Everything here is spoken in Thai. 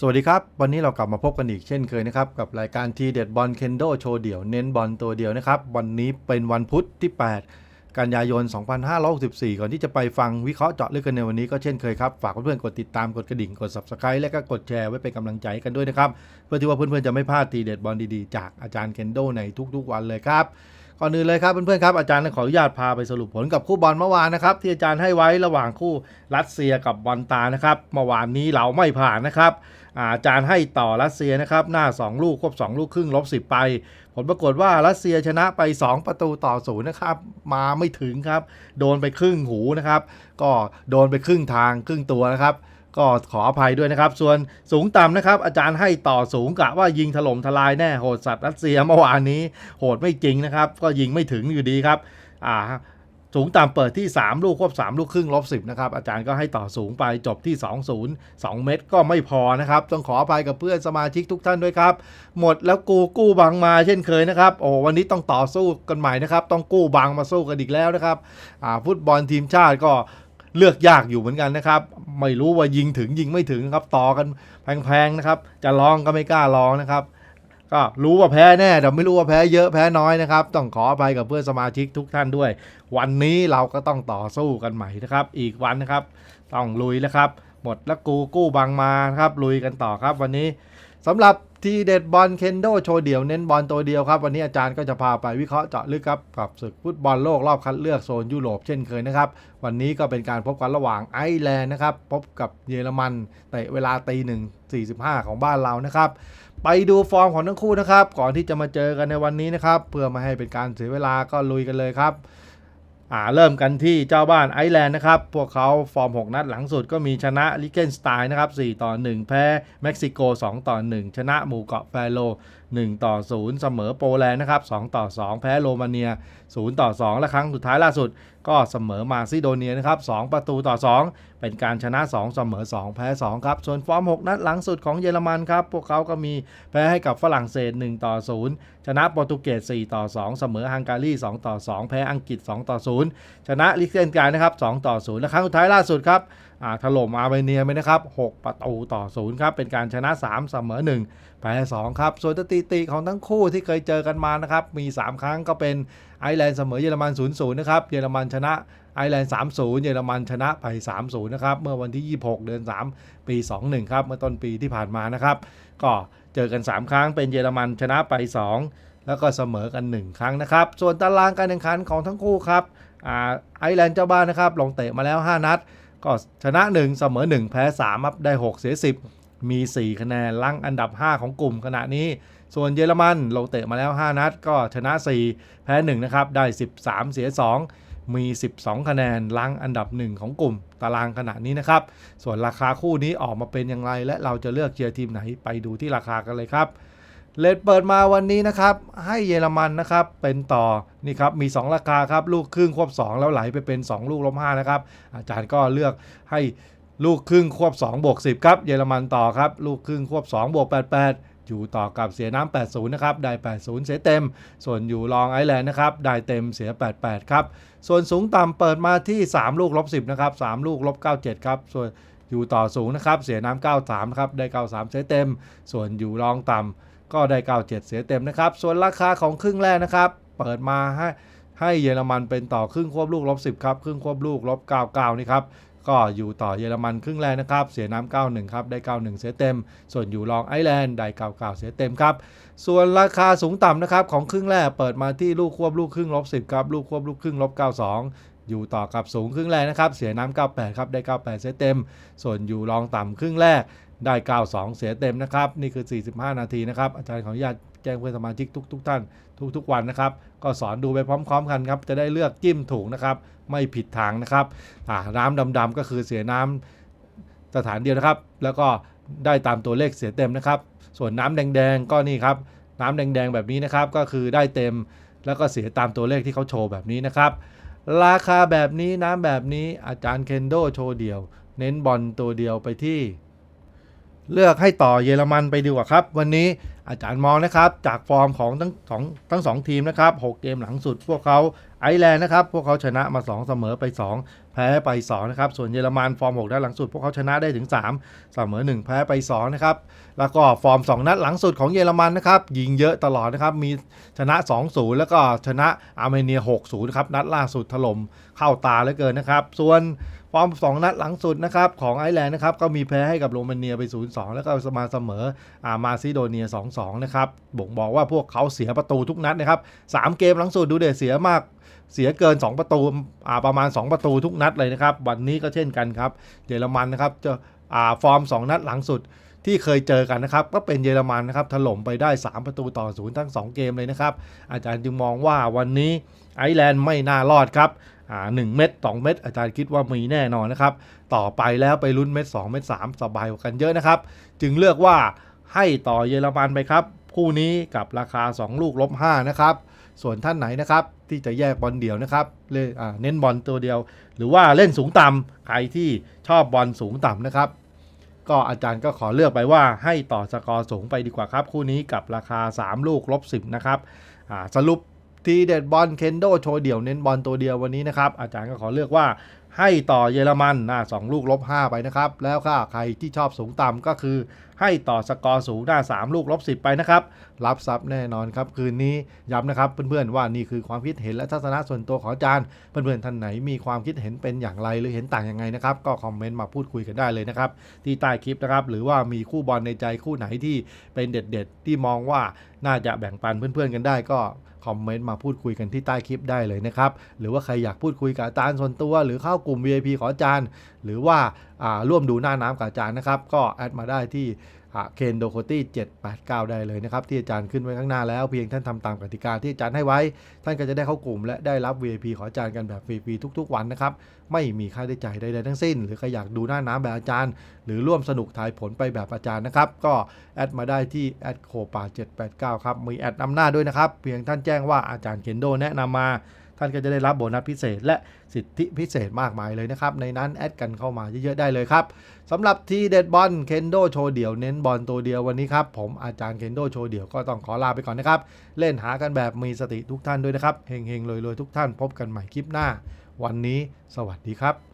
สวัสดีครับ วันนี้เรากลับมาพบกันอีกเช่นเคยนะครับ กับรายการทีเด็ดบอลเคนโดโชว์เดี่ยวเน้นบอลตัวเดียวนะครับ วันนี้เป็นวันพุธที่ 8 กันยายน 2564 ก่อนที่จะไปฟังวิเคราะห์เจาะลึกกันในวันนี้ก็เช่นเคยครับ ฝากเพื่อนๆกดติดตามกดกระดิ่งกด subscribe และก็กดแชร์ไว้เป็นกำลังใจกันด้วยนะครับ เพื่อที่ว่าเพื่อนๆจะไม่พลาดทีเด็ดบอลดีๆ จากอาจารย์เคนโดในทุกๆวันเลยครับ ก่อนอื่นเลยครับเพื่อนๆครับอาจารย์ขออนุญาตพาไปสรุปผลกับคู่บอลเมื่อวานนะครับที่อาจารย์ให้ไว้ระหว่างคู่รัสเซียกับบอลตานะครับเมื่อวานนี้เราไม่ผ่านนะครับอาจารย์ให้ต่อรัสเซียนะครับหน้า 2 ลูกควบ2 ลูกครึ่งลบ 10 ไป ผลปรากฏว่ารัสเซียชนะไป 2 ประตูต่อศูนย์นะครับมาไม่ถึงครับ โดนไปครึ่งหูนะครับ ก็โดนไปครึ่งทางครึ่งตัวนะครับ ก็ขออภัยด้วยนะครับ ส่วนสูงต่ำนะครับ อาจารย์ให้ต่อสูงกะว่ายิงถล่มทลายแน่โหดสัตว์รัสเซียเมื่อวานนี้ โหดไม่จริงนะครับ ก็ยิงไม่ถึงอยู่ดีครับอ่าสูงต่ำเปิดที่ 3 ลูกควบ 3 ลูกครึ่งลบ 10 นะครับ อาจารย์ก็ให้ต่อสูงไปจบที่ 2 0 2 เม็ดก็ไม่พอนะครับ ต้องขออภัยกับเพื่อนสมาชิกทุกท่านด้วยครับ หมดแล้วกูกู้บังมาเช่นเคยนะครับ โอ้วันนี้ต้องต่อสู้กันใหม่นะครับ ต้องกู้บังมาสู้กันอีกแล้วนะครับฟุตบอลทีมชาติก็ เลือกยากอยู่เหมือนกันนะครับ ไม่รู้ว่ายิงถึงยิงไม่ถึงนะครับ ต่อกันแพงๆนะครับ จะลองก็ไม่กล้าลองนะครับ ก็รู้ว่าแพ้แน่แต่ไม่รู้ว่าแพ้เยอะแพ้น้อยนะครับ ต้องขออภัยกับเพื่อนสมาชิกทุกท่านด้วย วันนี้เราก็ต้องต่อสู้กันใหม่นะครับ อีกวันนะครับ ต้องลุยแล้วครับ หมดแล้วกูกู้บังมาครับลุยกันต่อครับวันนี้ สำหรับทีเด็ดบอลเคนโดโชว์เดี่ยวเน้นบอลตัวเดียวครับ วันนี้อาจารย์ก็จะพาไปวิเคราะห์เจาะลึกครับกับศึกฟุตบอลโลกรอบคัดเลือกโซนยุโรปเช่นเคยนะครับ วันนี้ก็เป็นการพบกันระหว่างไอร์แลนด์นะครับ พบกับเยอรมันเตะเวลาตีหนึ่งสี่สิบห้าของบ้านเรานะครับ ไปดูฟอร์มของทั้งคู่นะครับ ก่อนที่จะมาเจอกันในวันนี้นะครับ เพื่อไมาให้เป็นการเสียเวลาก็ลุยกันเลยครับ อ่าเริ่มกันที่เจ้าบ้านไอร์แลนด์นะครับ พวกเขาฟอร์ม 6 นัดหลังสุดก็มีชนะลิเกนสไตน์นะครับ 4 ต่อ 1 แพ้เม็กซิโก 2 ต่อ 1 ชนะหมู่เกาะแฟโร1 ต่อ 0 เสมอโปแลนด์นะครับ2ต่อ 2 แพ้โรมาเนีย 0 ต่อ 2 และครั้งสุดท้ายล่าสุด ก็เสมอมาซิโดเนียนะครับ2ประตูต่อ 2 เป็นการชนะ 2 เสมอ 2 แพ้ 2 ครับ ส่วนฟอร์ม 6 นัดหลังสุดของเยอรมันครับ พวกเขาก็มีแพ้ให้กับฝรั่งเศส 1 ต่อ 0 ชนะโปรตุเกส 4 ต่อ 2 เสมอฮังการี 2 ต่อ 2 แพ้อังกฤษ 2 ต่อ 0 ชนะลิเซนการนะครับ2ต่อ 0 และครั้งสุดท้ายล่าสุดครับถล่มอาร์เมเนียไปนะครับ 6 ประตูต่อ0ครับ เป็นการชนะ 3 เสมอ1แพ้2ครับ ส่วนสถิติของทั้งคู่ที่เคยเจอกันมานะครับ มี 3 ครั้งก็เป็นไอร์แลนด์เสมอเยอรมัน 0-0 นะครับ เยอรมันชนะไอร์แลนด์ 3-0 เยอรมันชนะไป 3-0 นะครับ เมื่อวันที่ 26 เดือน 3 ปี 21 ครับ เมื่อต้นปีที่ผ่านมานะครับ ก็เจอกัน 3 ครั้ง เป็นเยอรมันชนะไป 2 แล้วก็เสมอกัน 1 ครั้งนะครับ ส่วนตารางการแข่งขันของทั้งคู่ครับอ่าไอร์แลนด์เจ้าบ้านนะครับ ลงเตะมาแล้ว 5 นัด ก็ชนะ 1 เสมอ 1 แพ้3ครับได้ 6 เสีย 10 มี 4 คะแนนลังอันดับ 5 ของกลุ่มขณะนี้ ส่วนเยอรมันลงเตะมาแล้ว 5 นัด ก็ชนะ 4 แพ้ 1 นะครับ ได้ 13 เสีย 2 มี 12 คะแนนลังอันดับ 1 ของกลุ่มตารางขณะนี้นะครับ ส่วนราคาคู่นี้ออกมาเป็นอย่างไร และเราจะเลือกเชียร์ทีมไหนไปดูที่ราคากันเลยครับ เลดเปิดมาวันนี้นะครับ ให้เยอรมันนะครับเป็นต่อนี่ครับมี 2 ราคาครับลูกครึ่งควบ 2 แล้วไหลไปเป็น 2 ลูกล้ม5นะครับอาจารย์ก็เลือกให้ลูกครึ่งควบ2บวก10ครับเยอรมันต่อครับลูกครึ่งควบ2บวก88อยู่ต่อกับเสียน้ำ80 นะครับ ได้ 80 เสียเต็ม ส่วนอยู่รองไอแลนด์นะครับ ได้เต็มเสีย 88 ครับ ส่วนสูงต่ำเปิดมาที่ 3 ลูกลบ 10 นะครับ 3 ลูกลบ 97 ครับ ส่วนอยู่ต่อสูงนะครับ เสียน้ำ93ครับ ได้ 93 เสียเต็ม ส่วนอยู่รองต่ำ ก็ได้ 97 เสียเต็มนะครับ ส่วนราคาของครึ่งแรกนะครับ เปิดมาให้ให้เยอรมันเป็นต่อครึ่งควบลูกลบ10ครับครึ่งควบลูกลบ99นี่ครับก็อยู่ต่อเยอรมันครึ่งแรกนะครับ เสียน้ำ91 ครับ ได้ 91 เสียเต็ม ส่วนอยู่รองไอร์แลนด์ได้99 เสียเต็มครับ ส่วนราคาสูงต่ำนะครับของครึ่งแรกเปิดมาที่ลูกควบลูกครึ่งลบ10ครับลูกควบลูกครึ่งลบ92 อยู่ต่อกับสูงครึ่งแรกนะครับ เสียน้ำ98 ครับ ได้ 98 เสียเต็ม ส่วนอยู่รองต่ำครึ่งแรก ได้ 92 เสียเต็มนะครับ นี่คือ 45 นาทีนะครับ อาจารย์ขออนุญาตแจ้งเพื่อนสมาชิกทุกๆทท่าน ทุกๆวันนะครับ ก็สอนดูไปพร้อม ๆ กันครับ จะได้เลือกจิ้มถูกนะครับ ไม่ผิดทางนะครับน้ำดำๆก็คือเสียน้ำสถานเดียวนะครับ แล้วก็ได้ตามตัวเลขเสียเต็มนะครับ ส่วนน้ำแดงๆก็นี่ครับ น้ำแดงๆแบบนี้นะครับ ก็คือได้เต็มแล้วก็เสียตามตัวเลขที่เขาโชว์แบบนี้นะครับ ราคาแบบนี้น้ำแบบนี้อาจารย์เคนโดโชว์เดียว เน้นบอลตัวเดียวไปที่ เลือกให้ต่อเยอรมันไปดีกว่าครับ วันนี้อาจารย์มองนะครับ จากฟอร์มของทั้งสองทั้งสองทีมนะครับ 6 เกมหลังสุดพวกเขา ออร์แลนด์นะครับ พวกเขาชนะมา 2 เสมอไป 2 แพ้ไป2นะครับ ส่วนเยอรมันฟอร์ม6ด้านหลังสุด พวกเขาชนะได้ถึง 3 เสมอ 1 แพ้ไป2นะครับ แล้วก็ฟอร์ม 2 นัดหลังสุดของเยอรมันนะครับ ยิงเยอะตลอดนะครับ มีชนะ 2-0 แล้วก็ชนะอาร์เมเนีย 6-0 ครับ นัดล่าสุดถล่มเข้าตาเหลือเกินนะครับ ส่วนฟอร์ม 2 นัดหลังสุดนะครับของไอร์แลนด์นะครับก็มีแพ้ให้กับโรมาเนียไป 0-2 แล้วก็สมาเสมออามาซิโดเนีย 2-2 นะครับบ่งบอกว่าพวกเขาเสียประตูทุกนัดนะครับ 3 เกมหลังสุดดูเดเสียมาก เสียเกิน 2 ประตูประมาณ 2 ประตูทุกนัดเลยนะครับ วันนี้ก็เช่นกันครับ เยอรมันนะครับจะฟอร์ม 2 นัดหลังสุดที่เคยเจอกันนะครับ ก็เป็นเยอรมันนะครับถล่มไปได้ 3 ประตูต่อศูนย์ทั้ง 2 เกมเลยนะครับ อาจารย์จึงมองว่าวันนี้ไอร์แลนด์ไม่น่ารอดครับหนึ่งเม็ด2 เม็ดอาจารย์คิดว่ามีแน่นอนนะครับ ต่อไปแล้วไปลุ้นเม็ด2เม็ด3สบายกว่ากันเยอะนะครับ จึงเลือกว่าให้ต่อเยอรมันไปครับ คู่นี้กับราคา 2 ลูกลบ5นะครับ ส่วนท่านไหนนะครับที่จะแยกบอลเดี่ยวนะครับเล่นอ่าเน้นบอลตัวเดียว หรือว่าเล่นสูงต่ำใครที่ชอบบอลสูงต่ำนะครับ ก็อาจารย์ก็ขอเลือกไปว่าให้ต่อสกอร์สูงไปดีกว่าครับ คู่นี้กับราคา 3 ลูกลบ10นะครับอ่าสรุปทีเด็ดบอลเคนโดโชว์เดี่ยวเน้นบอลตัวเดียววันนี้นะครับอาจารย์ก็ขอเลือกว่า ให้ต่อเยอรมันนะสองลูกลบ5ไปนะครับ แล้วก็ใครที่ชอบสูงต่ำก็คือ ให้ต่อสกอร์สูงหน้า 3 ลูกลบ10 ไปนะครับ รับทรัพย์แน่นอนครับคืนนี้ย้ำนะครับเพื่อนๆว่านี่คือความคิดเห็นและทัศนะส่วนตัวของอาจารย์เพื่อนๆท่านไหนมีความคิดเห็นเป็นอย่างไรหรือเห็นต่างยังไงนะครับ ก็คอมเมนต์มาพูดคุยกันได้เลยนะครับที่ใต้คลิปนะครับหรือว่ามีคู่บอลในใจคู่ไหนที่เป็นเด็ด ๆ ที่มองว่าน่าจะแบ่งปันเพื่อนๆกันได้ก็คอมเมนต์มาพูดคุยกันที่ใต้คลิปได้เลยนะครับหรือว่าใครอยากพูดคุยกับอาจารย์ส่วนตัวหรือเข้ากลุ่ม VIP ของอาจารย์ หรือว่าาร่วมดูหน้าน้ำกับอาจารย์นะครับ ก็แอดมาได้ที่เคนโดโคตี้789 ได้เลยนะครับ ที่อาจารย์ขึ้นไว้ข้างหน้าแล้วเพียงท่านทำตามกติกาที่อาจารย์ให้ไว้ ท่านก็จะได้เข้ากลุ่ม และได้รับ VIP ของอาจารย์กันแบบฟรีๆทุก ๆ วันนะครับ ไม่มีค่าใช้จ่ายใดๆทั้งสิ้น หรือใครอยากดูหน้าน้ำแบบอาจารย์ หรือร่วมสนุกทายผลไปแบบอาจารย์นะครับ ก็แอดมาได้ที่แอดโคปา789 ครับมีแอดนำหน้าด้วยนะครับ เพียงท่านแจ้งว่าอาจารย์เคนโดแนะนำมา ท่านก็จะได้รับโบนัสพิเศษ และสิทธิพิเศษมากมายเลยนะครับ ในนั้นแอดกันเข้ามาเยอะๆได้เลยครับสำหรับทีเด็ดบอลเคนโดโชว์เดี่ยวเน้นบอลตัวเดียววันนี้ครับ ผมอาจารย์เคนโดโชว์เดี่ยวก็ต้องขอลาไปก่อนนะครับ เล่นหากันแบบมีสติทุกท่านด้วยนะครับเฮงๆเลยๆทุกท่านพบกันใหม่คลิปหน้า วันนี้ สวัสดีครับ